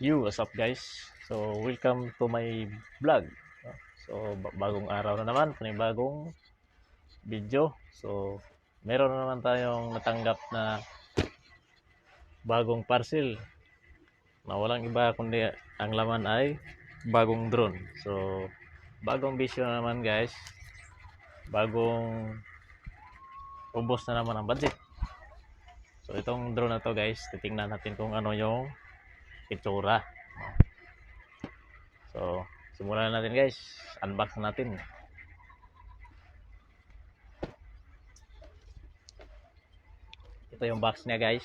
You, what's up guys? So, welcome to my vlog. So, ba- bagong araw na naman, panibagong video. So, meron na naman tayong natanggap na bagong parcel na walang iba kundi ang laman ay bagong drone. So, bagong bisyo na naman guys. Bagong ubos na naman ang budget. So, itong drone na to guys, titingnan natin kung ano yung itsura. So, simulan na natin guys. Unbox na natin. Ito yung box niya guys.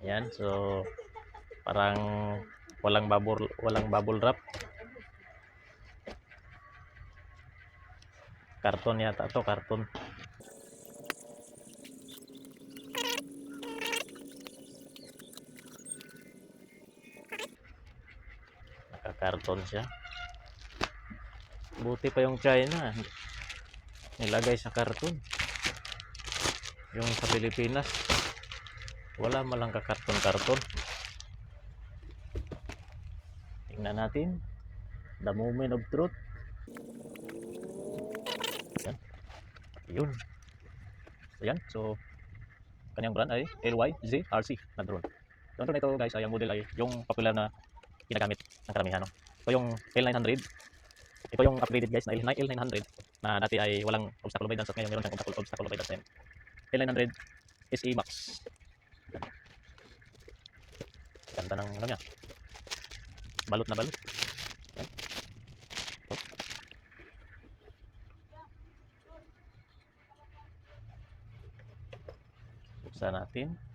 Ayan, so parang walang bubble walang bubble wrap. Karton yata to, karton. Nakakarton siya. Buti pa yung China. Nilagay sa karton. Yung sa Pilipinas. Wala malang kakarton-karton. Tingnan natin. The moment of truth. Yan. Yun. So, yan. So, kanyang brand ay LYZRC na drone. Yung drone na ito guys ay ang model ay yung popular na ginagamit ng karamihan. No? Ito yung L900. Ito yung upgraded guys na L900 na dati ay walang obstacle avoidance at ngayon meron siyang obstacle, obstacle avoidance na yan. L900 SE Max. Ganda ng ano niya. Balot na balot. Buksan natin.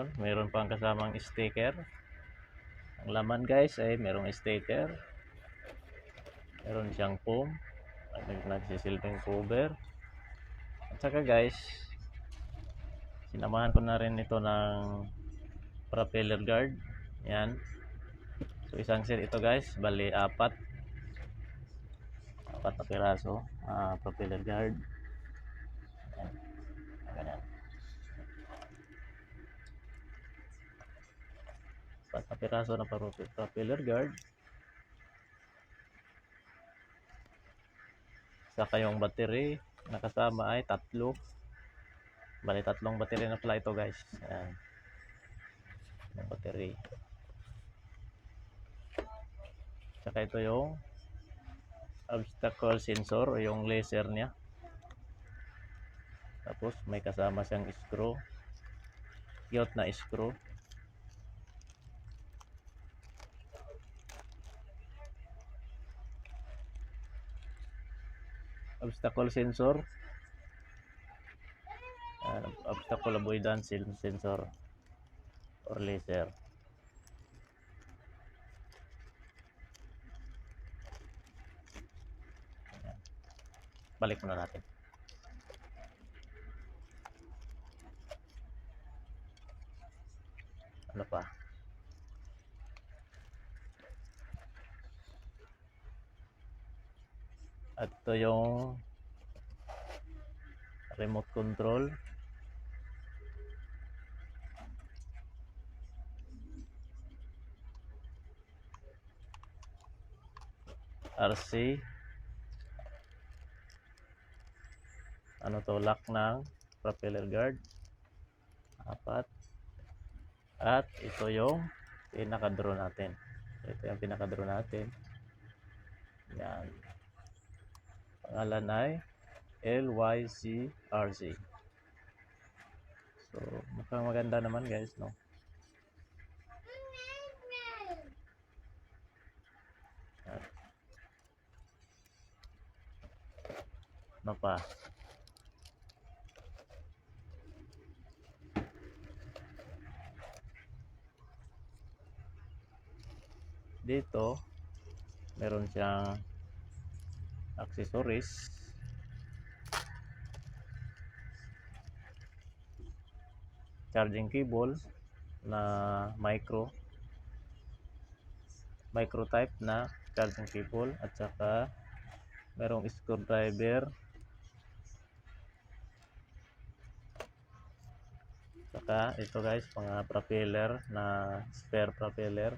Yun, mayroon pang kasamang sticker. Ang laman guys ay merong sticker. Meron siyang foam. Nag- nagsisilbing cover. At saka guys, sinamahan ko na rin ito ng propeller guard. Yan. So isang set ito guys, bali apat. Apat na piraso. ah, propeller guard. Yan. Ganyan. Apat na piraso ng prope- propeller guard. Saka yung battery na kasama ay tatlo. Bali tatlong battery na pala ito guys. Ayan. Yung battery. Saka ito yung obstacle sensor yung laser niya. Tapos may kasama siyang screw. Cute na screw obstacle sensor. Uh, obstacle avoidance sen- sensor or laser. Balik muna natin ano pa at ito yung remote control. RC ano to lock ng propeller guard. Apat. At ito yung pinaka drone natin. Ito yung pinaka drone natin. Yan pangalan ay LYCRC so mukhang maganda naman guys no? Yan. ano pa? Dito meron siyang accessories. Charging cable na micro. Micro type na charging cable at saka merong screwdriver. Saka ito guys mga propeller na spare propeller.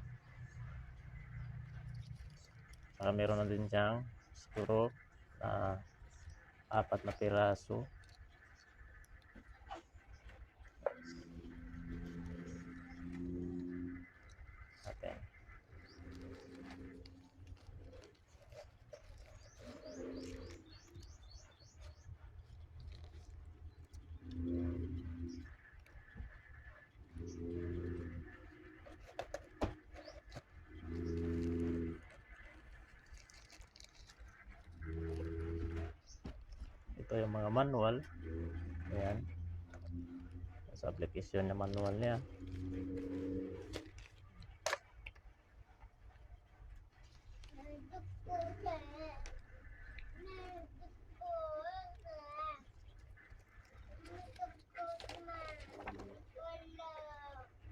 Saka meron na din siyang screw na apat na piraso ito yung mga manual. Ayan. Sa application na manual niya.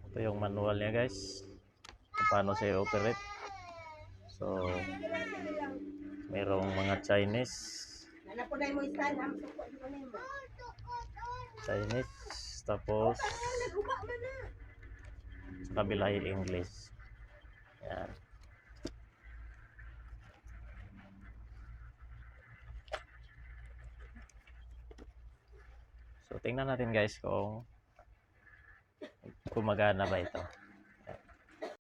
Ito yung manual niya guys. Kung paano siya operate so merong mga Chinese Nana po na mo isan, am suko di mo mo. Chinese tapos na. sa kabila ay English yan so tingnan natin guys kung gumagana ba ito